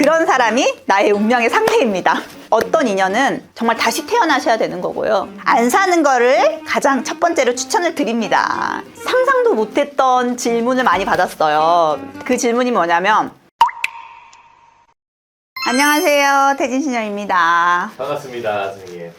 그런 사람이 나의 운명의 상대입니다. 어떤 인연은 정말 다시 태어나셔야 되는 거고요. 안 사는 거를 가장 첫 번째로 추천을 드립니다. 상상도 못했던 질문을 많이 받았어요. 그 질문이 뭐냐면 안녕하세요. 태진신녀입니다. 반갑습니다, 선생님.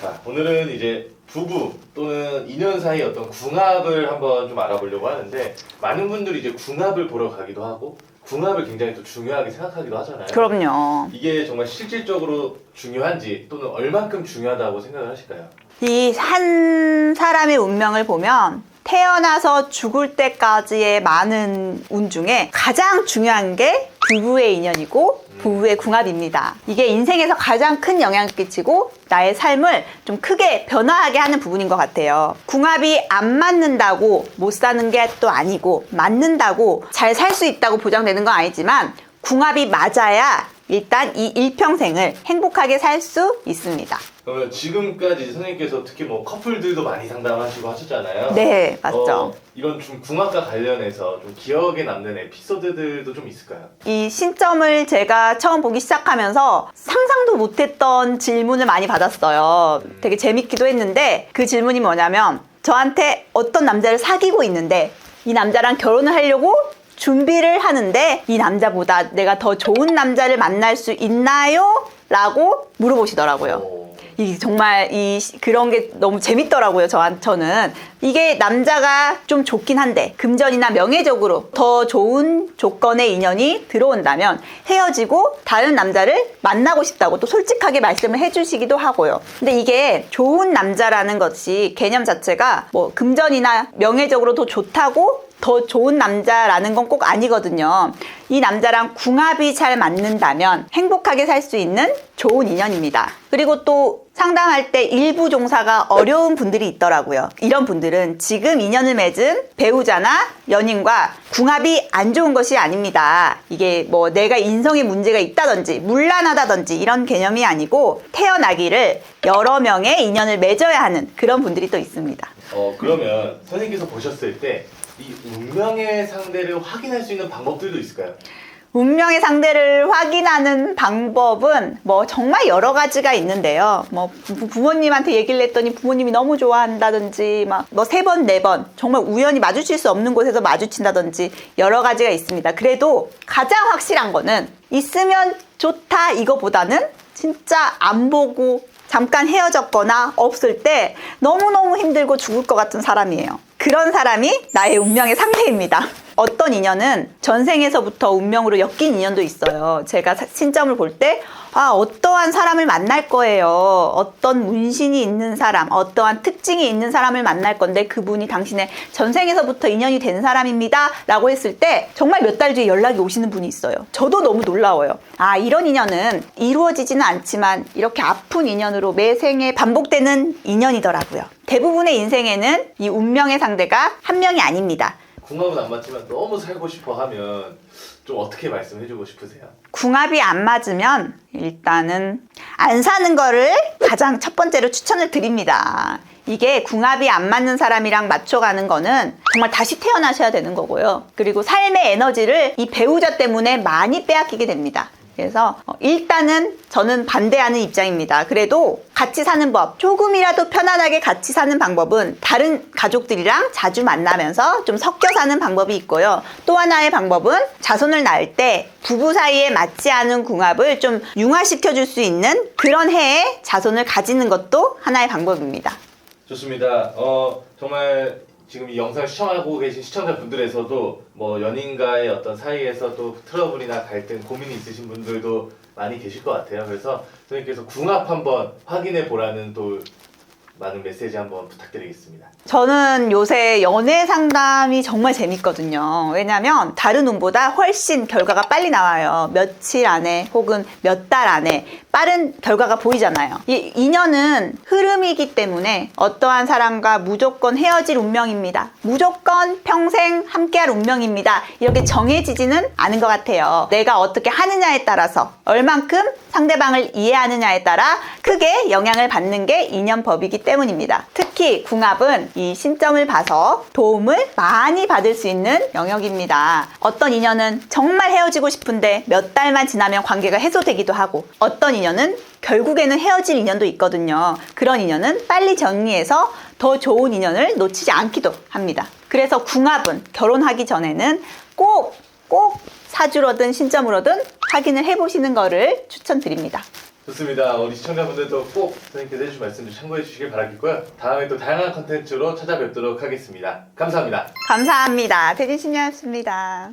자, 오늘은 이제 부부 또는 인연 사이 어떤 궁합을 한번 좀 알아보려고 하는데 많은 분들이 이제 궁합을 보러 가기도 하고 궁합을 굉장히 또 중요하게 생각하기도 하잖아요. 그럼요. 이게 정말 실질적으로 중요한지 또는 얼만큼 중요하다고 생각을 하실까요? 이 한 사람의 운명을 보면 태어나서 죽을 때까지의 많은 운 중에 가장 중요한 게 부부의 인연이고 부부의 궁합입니다. 이게 인생에서 가장 큰 영향을 끼치고 나의 삶을 좀 크게 변화하게 하는 부분인 것 같아요. 궁합이 안 맞는다고 못 사는 게 또 아니고 맞는다고 잘 살 수 있다고 보장되는 건 아니지만 궁합이 맞아야 일단 이 일평생을 행복하게 살 수 있습니다. 그러면 지금까지 선생님께서 특히 뭐 커플들도 많이 상담하시고 하셨잖아요. 네, 맞죠. 어, 이런 좀 궁합과 관련해서 좀 기억에 남는 에피소드들도 좀 있을까요? 이 신점을 제가 처음 보기 시작하면서 상상도 못했던 질문을 많이 받았어요. 되게 재밌기도 했는데 그 질문이 뭐냐면 저한테 어떤 남자를 사귀고 있는데 이 남자랑 결혼을 하려고 준비를 하는데 이 남자보다 내가 더 좋은 남자를 만날 수 있나요? 라고 물어보시더라고요. 어, 이 정말 이 시- 그런 게 너무 재밌더라고요. 저 저는 이게 남자가 좀 좋긴 한데 금전이나 명예적으로 더 좋은 조건의 인연이 들어온다면 헤어지고 다른 남자를 만나고 싶다고 또 솔직하게 말씀을 해주시기도 하고요. 근데 이게 좋은 남자라는 것이 개념 자체가 뭐 금전이나 명예적으로 더 좋다고 더 좋은 남자라는 건 꼭 아니거든요. 이 남자랑 궁합이 잘 맞는다면 행복하게 살 수 있는 좋은 인연입니다. 그리고 또 상담할 때 일부 종사가 어려운 분들이 있더라고요. 이런 분들은 지금 인연을 맺은 배우자나 연인과 궁합이 안 좋은 것이 아닙니다. 이게 뭐 내가 인성에 문제가 있다든지 문란하다든지 이런 개념이 아니고 태어나기를 여러 명의 인연을 맺어야 하는 그런 분들이 또 있습니다. 어 그러면 선생님께서 보셨을 때 이 운명의 상대를 확인할 수 있는 방법들도 있을까요? 운명의 상대를 확인하는 방법은 뭐 정말 여러 가지가 있는데요. 뭐 부- 부모님한테 얘기를 했더니 부모님이 너무 좋아한다든지 막뭐세 번, 네 번 정말 우연히 마주칠 수 없는 곳에서 마주친다든지 여러 가지가 있습니다. 그래도 가장 확실한 거는 있으면 좋다 이거보다는 진짜 안 보고 잠깐 헤어졌거나 없을 때 너무너무 힘들고 죽을 것 같은 사람이에요. 그런 사람이 나의 운명의 상대입니다. 어떤 인연은 전생에서부터 운명으로 엮인 인연도 있어요. 제가 사- 신점을 볼 때, 아, 어떠한 사람을 만날 거예요. 어떤 문신이 있는 사람, 어떠한 특징이 있는 사람을 만날 건데 그분이 당신의 전생에서부터 인연이 된 사람입니다. 라고 했을 때 정말 몇 달 뒤에 연락이 오시는 분이 있어요. 저도 너무 놀라워요. 아, 이런 인연은 이루어지지는 않지만 이렇게 아픈 인연으로 매 생에 반복되는 인연이더라고요. 대부분의 인생에는 이 운명의 상대가 한 명이 아닙니다. 궁합은 안 맞지만 너무 살고 싶어 하면 좀 어떻게 말씀해 주고 싶으세요? 궁합이 안 맞으면 일단은 안 사는 거를 가장 첫 번째로 추천을 드립니다. 이게 궁합이 안 맞는 사람이랑 맞춰가는 거는 정말 다시 태어나셔야 되는 거고요. 그리고 삶의 에너지를 이 배우자 때문에 많이 빼앗기게 됩니다. 그래서 어, 일단은 저는 반대하는 입장입니다. 그래도 같이 사는 법, 조금이라도 편안하게 같이 사는 방법은 다른 가족들이랑 자주 만나면서 좀 섞여 사는 방법이 있고요. 또 하나의 방법은 자손을 낳을 때 부부 사이에 맞지 않은 궁합을 좀 융화시켜 줄 수 있는 그런 해에 자손을 가지는 것도 하나의 방법입니다. 좋습니다. 어 정말 지금 이 영상 시청하고 계신 시청자분들에서도 뭐 연인과의 어떤 사이에서 또 트러블이나 갈등, 고민이 있으신 분들도 많이 계실 것 같아요. 그래서 선생님께서 궁합 한번 확인해 보라는 또 많은 메시지 한번 부탁드리겠습니다. 저는 요새 연애 상담이 정말 재밌거든요. 왜냐면 다른 운보다 훨씬 결과가 빨리 나와요. 며칠 안에 혹은 몇 달 안에 빠른 결과가 보이잖아요. 이 인연은 흐름이기 때문에 어떠한 사람과 무조건 헤어질 운명입니다. 무조건 평생 함께할 운명입니다. 이렇게 정해지지는 않은 것 같아요. 내가 어떻게 하느냐에 따라서 얼만큼 상대방을 이해하느냐에 따라 크게 영향을 받는 게 인연법이기 때문에 때문입니다. 특히 궁합은 이 신점을 봐서 도움을 많이 받을 수 있는 영역입니다. 어떤 인연은 정말 헤어지고 싶은데 몇 달만 지나면 관계가 해소되기도 하고 어떤 인연은 결국에는 헤어질 인연도 있거든요. 그런 인연은 빨리 정리해서 더 좋은 인연을 놓치지 않기도 합니다. 그래서 궁합은 결혼하기 전에는 꼭, 꼭 사주로든 신점으로든 확인을 해보시는 거를 추천드립니다. 좋습니다. 우리 시청자분들도 꼭 선생님께서 해주신 말씀 좀 참고해 주시길 바라겠고요. 다음에 또 다양한 컨텐츠로 찾아뵙도록 하겠습니다. 감사합니다. 감사합니다. 대진 신녀였습니다.